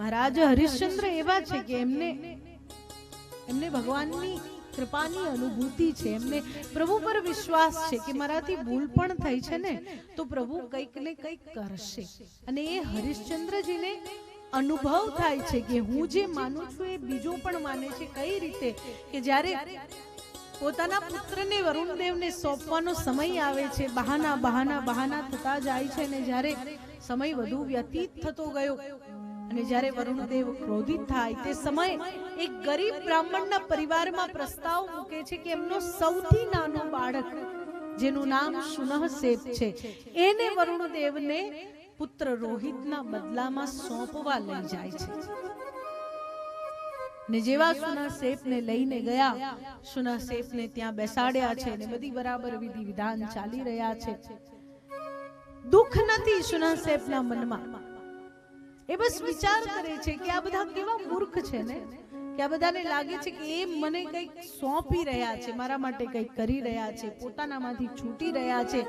મહારાજ હરિશ્ચંદ્ર એવા છે કે એમને એમને ભગવાનની કૃપાની અનુભૂતિ છે. એમને પ્રભુ પર વિશ્વાસ છે કે મારાથી ભૂલ પણ થઈ છે ને તો પ્રભુ કંઈક ને કંઈક કરશે. અને એ હરિશ્ચંદ્રજીને અનુભવ થાય છે કે હું જે માનું છું એ બીજો પણ માને છે. કઈ રીતે? કે જ્યારે પોતાના પુત્રને વરુણદેવને સોંપવાનો સમય આવે છે બહાના બહાના બહાના થતા જાય છે ને જ્યારે સમય વધુ વ્યતીત થતો ગયો. અને જ્યારે વરુણદેવ ક્રોધિત થાય તે સમય એક ગરીબ બ્રાહ્મણના પરિવારમાં પ્રસ્તાવ મૂકે છે કે એમનો સૌથી નાનો બાળક, જેનું નામ સુનહસેપ છે, એને વરુણદેવને પુત્ર રોહિતના બદલામાં સોંપવા લઈ જાય છે. ને જેવા સુનાસેપને લઈને ગયા સુનાસેપને ત્યાં બેસાડ્યા છે ને બધી બરાબર વિધિ વિધાન ચાલી રહ્યા છે. દુઃખ નથી સુનાસેપના મનમાં. એ બસ વિચાર કરે છે કે આ બધા કેવા મૂર્ખ છે ને? કે આ બધાને લાગે છે કે એ મને કંઈક સોંપી રહ્યા છે, મારા માટે કંઈક કરી રહ્યા છે, પોતાનામાંથી છૂટી રહ્યા છે.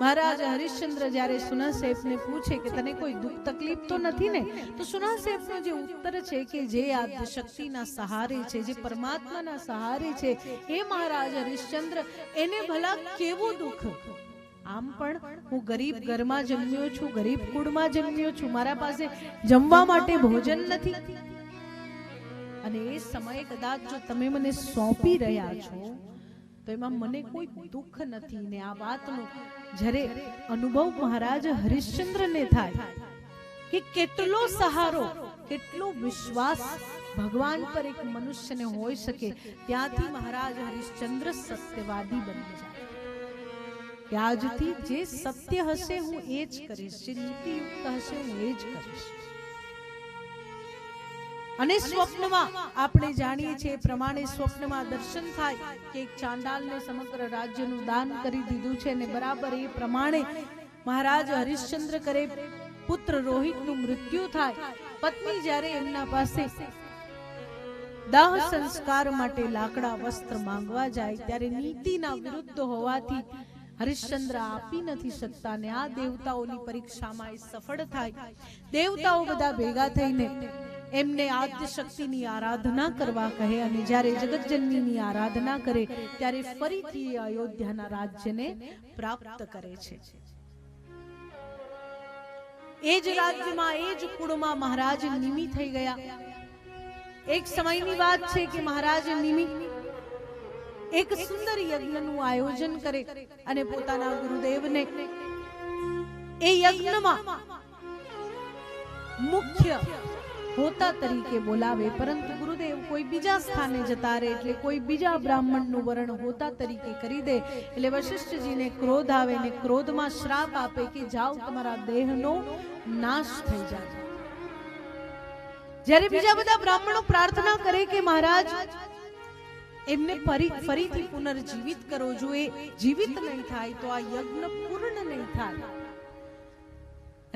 મહારાજ હરિશ્ચંદ્ર જ્યારે સુના સાહેબને પૂછે કે તને કોઈ દુઃખ તકલીફ તો નથી ને? તો સુનાસેફનો જે ઉત્તર છે કે જે આ શક્તિના સહારે છે, જે પરમાત્માના સહારે છે એ મહારાજ હરિશ્ચંદ્ર, એને ભલા કેવું દુઃખ? આમ પણ હું ગરીબ ઘરમાં જન્મ્યો છું, ગરીબ કુળમાં જન્મ્યો છું, મારા પાસે જમવા માટે ભોજન નથી. અને એ સમયે કદાચ જો તમે મને સોંપી રહ્યા છો, તો એમાં મને કોઈ દુઃખ નથી ને આ વાતનો જ્યારે અનુભવ મહારાજ હરિશ્ચંદ્રને થાય કે કેટલો સહારો, કેટલો વિશ્વાસ ભગવાન પર એક મનુષ્યને હોઈ શકે, ત્યાંથી મહારાજ હરિશ્ચંદ્ર સત્યવાદી બની જાય. કે આજથી જે સત્ય હશે હું એ જ કરીશ, જે નીતિયુક્ત હશે હું એ જ કરીશ. અને સ્વપ્નમાં આપણે જાણીએ છીએ પ્રમાણે સ્વપ્નમાં દર્શન થાય કે એક ચાંડાલને સમગ્ર રાજ્યનું દાન કરી દીધું છે અને બરાબર એ પ્રમાણે મહારાજ હરિશ્ચંદ્ર કરે, પુત્ર રોહિતનું મૃત્યુ થાય. પત્ની જ્યારે એમના પાસે દાહ સંસ્કાર માટે લાકડા વસ્ત્ર માંગવા જાય, ત્યારે નીતિના વિરુદ્ધ હોવાથી હરિશ્ચંદ્ર આપી નથી શકતા ને આ દેવતાઓની પરીક્ષામાં એ સફળ થાય. દેવતાઓ બધા ભેગા થઈને એમને આદ્ય શક્તિની આરાધના કરવા કહે અને જ્યારે જગતજનની આરાધના કરે ત્યારે ફરીથી અયોધ્યાના રાજ્યને પ્રાપ્ત કરે છે. એ જ રાજ્યમાં, એ જ કુળમાં મહારાજ નિમિ થઈ ગયા. એક સમયની વાત છે કે મહારાજ નિમિ એક સુંદર યજ્ઞનું આયોજન કરે અને પોતાના ગુરુદેવને એ યજ્ઞમાં મુખ્ય હોતા તરીકે બોલાવે, પરંતુ ગુરુદેવ કોઈ બીજા સ્થાને જતા રહે એટલે કોઈ બીજા બ્રાહ્મણનું વર્ણ હોતા તરીકે કરી દે એટલે વશિષ્ઠજીને ક્રોધ આવે ને ક્રોધમાં શ્રાપ આપે કે જાઓ, તમારા દેહનો નાશ થઈ જાય જ્યારે બીજા બધા બ્રાહ્મણો પ્રાર્થના કરે કે મહારાજ એમને ફરીથી પુનર્જીવિત કરો. જો એ જીવિત નહીં થાય, તો આ યજ્ઞ પૂર્ણ નહીં થાય.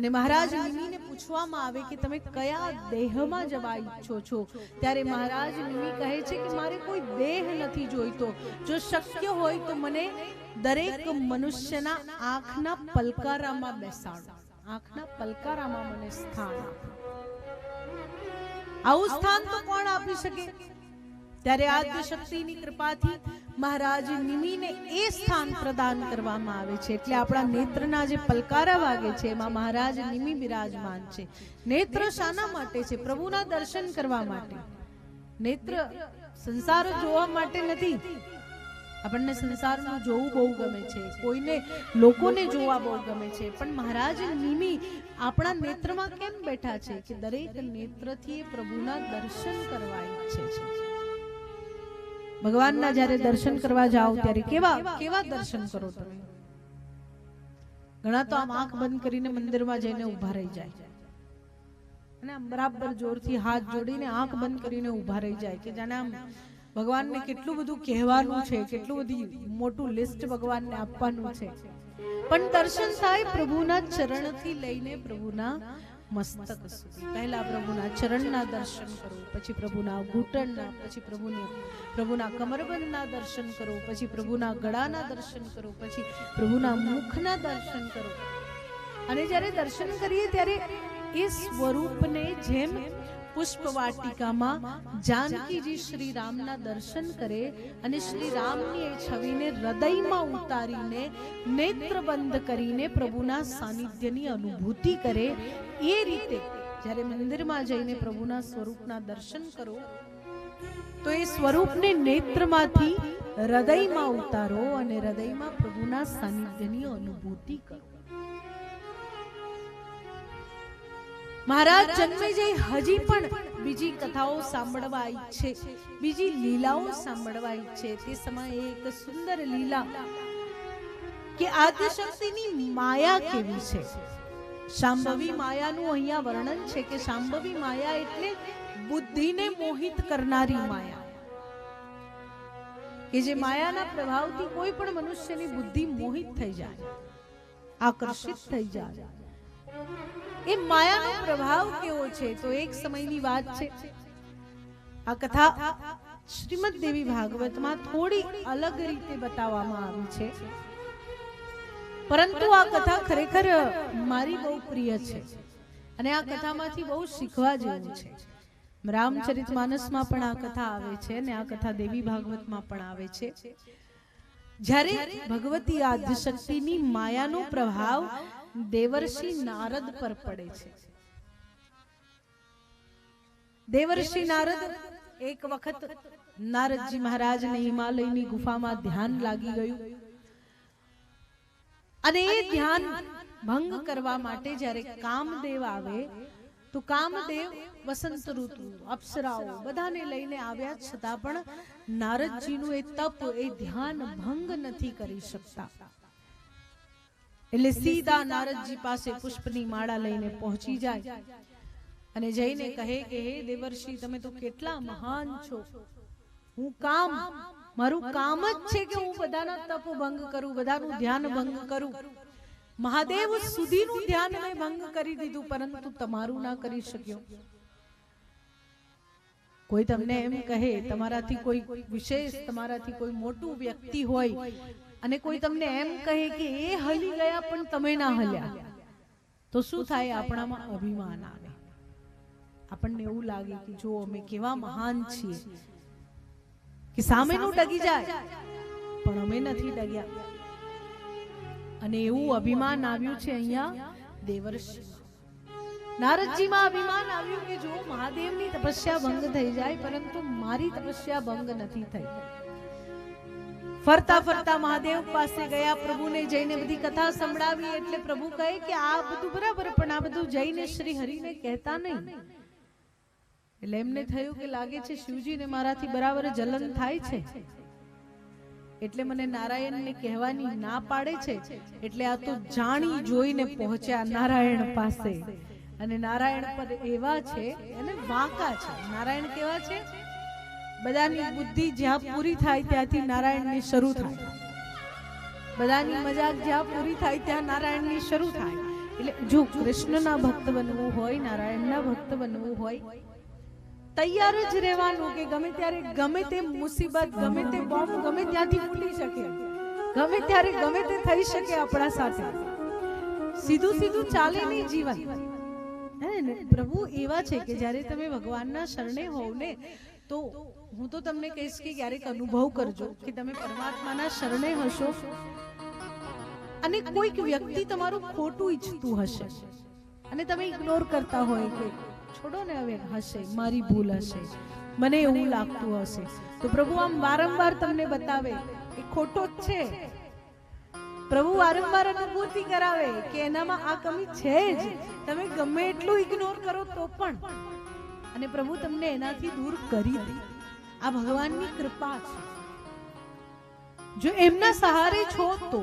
અને મહારાજ નિમિને પૂછવામાં આવે કે તમે કયા દેહમાં જવા ઈચ્છો છો? ત્યારે મહારાજ નિમિ કહે છે કે મારે કોઈ દેહ નથી જોઈતો. જો શક્ય હોય તો મને દરેક મનુષ્યના આંખના પલકારામાં બેસાડો. આંખના પલકારામાં મને સ્થાન આવું સ્થાન તો કોણ આપી શકે? ત્યારે આદ્ય શક્તિની કૃપાથી મહારાજ નિમિને એ સ્થાન પ્રદાન કરવામાં આવે છે. એટલે આપણા નેત્રના જે પલકારા વાગે છે, એમાં મહારાજ નિમિ બિરાજમાન છે. નેત્ર શાના માટે છે? પ્રભુના દર્શન કરવા માટે. નેત્ર સંસાર જોવા માટે નથી. આપણને સંસારનું જોવું બહુ ગમે છે. કોઈને લોકોને જોવા બહુ ગમે છે. પણ મહારાજ નિમિ આપણા નેત્રમાં કેમ બેઠા છે? કે દરેક નેત્રથી પ્રભુના દર્શન કરવા ઈચ્છે છે. ભગવાનના જ્યારે દર્શન કરવા જાઓ ત્યારે કેવા કેવા દર્શન કરો તમે? ઘણા તો આમ આંખ બંધ કરીને મંદિરમાં જઈને ઊભા રહી જાય. અને આમ બરાબર જોરથી હાથ જોડીને આંખ બંધ કરીને ઊભા રહી જાય કે જાણે આમ ભગવાનને કેટલું બધું કહેવાનું છે કેટલું બધી મોટું લિસ્ટ ભગવાનને આપવાનું છે. પણ દર્શન થાય પ્રભુના ચરણથી લઈને પ્રભુના મસ્તક સુધી. પહેલા પ્રભુના ચરણના દર્શન કરો, પછી પ્રભુના ઘૂંટણના, પછી પ્રભુને પ્રભુના કમરબંધના દર્શન કરો, પછી પ્રભુના ગળાના દર્શન કરો, પછી પ્રભુના મુખના દર્શન કરો. અને જ્યારે દર્શન કરીએ ત્યારે એ સ્વરૂપને જેમ પુષ્પ વાટિકામાં જાનકીજી શ્રી રામના દર્શન કરે અને શ્રી રામની એ છબીને હૃદયમાં ઉતારીને નેત્ર બંધ કરીને પ્રભુના સાનિધ્યની અનુભૂતિ કરે. એ રીતે જ્યારે મંદિરમાં જઈને પ્રભુના સ્વરૂપના દર્શન કરો, તો એ સ્વરૂપને નેત્રમાંથી હૃદયમાં ઉતારો અને હૃદયમાં પ્રભુના સાનિધ્યની અનુભૂતિ કરો. મહારાજ જન્મેજય હજી પણ બીજી કથાઓ સાંભળવા ઈચ્છે બીજી લીલાઓ સાંભળવા ઈચ્છે તે સમયે એક સુંદર લીલા કે આદ્યશક્તિની માયા કેવી છે? સાંભવી માયાનું અહીંયા વર્ણન છે કે શાંભવી માયા એટલે બુદ્ધિને મોહિત કરનારી માયા. કે જે માયાના પ્રભાવથી કોઈ પણ મનુષ્યની બુદ્ધિ મોહિત થઈ જાય, આકર્ષિત થઈ જાય. એ માયાનો પ્રભાવ કેવો છે? તો એક સમયની વાત છે. આ કથા શ્રીમદ દેવી ભાગવતમાં થોડી અલગ રીતે બતાવવામાં આવી છે. પરંતુ આ કથા ખરેખર મારી બહુ પ્રિય છે અને આ કથામાંથી બહુ શીખવા જેવું છે. રામચરિત માનસમાં પણ આ કથા આવે છે અને આ કથા દેવી ભાગવતમાં પણ આવે છે. જ્યારે ભગવતી આદ્યશક્તિની માયાનો પ્રભાવ દેવર્ષિ નારદ પર પડે છે. દેવર્ષિ નારદ એક વખત નારદજી મહારાજને હિમાલયની ગુફામાં ધ્યાન લાગી ગયું. અને એ ધ્યાન ભંગ કરવા માટે જ્યારે કામદેવ આવે, તો કામદેવ વસંત ઋતુ, અપ્સરાઓ બધાને લઈને આવ્યા, છતાં પણ નારદજીનું એ તપ, એ ધ્યાન ભંગ નથી કરી શકતા. એટલે સીધા નારદજી પાસે પુષ્પની માળા લઈને પહોંચી જાય. અને જઈને કહે કે હે દેવર્ષિ તમે તો કેટલા મહાન છો. હું કામ મારું કામ જ છે કે હું બધાના તપ ભંગ કરું બધાનું ધ્યાન ભંગ કરું. મહાદેવ સુધીનું ધ્યાન મેં ભંગ કરી દીધું પરંતુ તમારું ના કરી શક્યો. કોઈ તમને એમ કહે, તમારાથી કોઈ વિશેષ, તમારાથી કોઈ મોટું વ્યક્તિ હોય અને કોઈ તમને એમ કહે કે એ હલી ગયા પણ તમે ના હલ્યા, તો શું થાય? આપણામાં અભિમાન આવે. આપણને એવું લાગે કે જો અમે કેવા મહાન છીએ કે સામેનું ડગી જાય, પણ અમે નથી ડગ્યા અને એવું અભિમાન આવ્યું છે અહીંયા દેવર્ષિ નારદજીમાં અભિમાન આવ્યું કે જો મહાદેવની તપસ્યા ભંગ થઈ જાય, પરંતુ મારી તપસ્યા ભંગ નથી થઈ. ફરતા ફરતા મહાદેવ પાસે ગયા, પ્રભુને જઈને બધી કથા સંભળાવી, એટલે પ્રભુ કહે કે આ બધું બરાબર, પણ આ બધું જઈને શ્રી હરિને કહેતા નહીં. એટલે એમને થયું કે લાગે છે શિવજીને મારાથી બરાબર જલન થાય છે. એટલે મને નારાયણને કહેવાની ના પાડે છે. એટલે આ તો જાણી જોઈને પહોંચ્યા નારાયણ પાસે. અને નારાયણ પર એવા છે અને વાંકા છે. નારાયણ કેવા છે? બધાની બુદ્ધિ જ્યાં પૂરી થાય ત્યાંથી નારાયણની શરૂ થાય. બધાની મજાક જ્યાં પૂરી થાય ત્યાં નારાયણની શરૂ થાય. એટલે જો કૃષ્ણના ભક્ત બનવું હોય, નારાયણના ભક્ત બનવું હોય, તૈયાર જ રહેવાનું કે ગમે ત્યારે, ગમે તે મુસીબત, ગમે તે બોમ્બ, ગમે ત્યાંથી ફૂટી શકે. ગમે ત્યારે, ગમે તે થઈ શકે આપણા સાથે. સીધું સીધું ચાલે નહીં જીવન. પ્રભુ એવા છે કે જ્યારે તમે ભગવાનના શરણે હોવ ને, તો હું તો તમને કહીશ કે ક્યારેક અનુભવ કરજો કે તમે પરમાત્માના શરણે હશો અને કોઈક વ્યક્તિ તમારું ખોટું ઈચ્છતું હશે અને તમે ઇગ્નોર કરતા હોય કે છોડો ને હવે, હશે, મારી ભૂલ હશે, મને એવું લાગતું હશે. તો પ્રભુ આમ વારંવાર તમને બતાવે એ ખોટો જ છે. પ્રભુ વારંવાર અનુભૂતિ કરાવે કે એનામાં આ કમી છે જ. તમે ગમે એટલું ઇગ્નોર કરો તો પણ. અને પ્રભુ તમને એનાથી દૂર કરી દે. આ ભગવાનની કૃપા છે. જો એમના સહારે છો તો.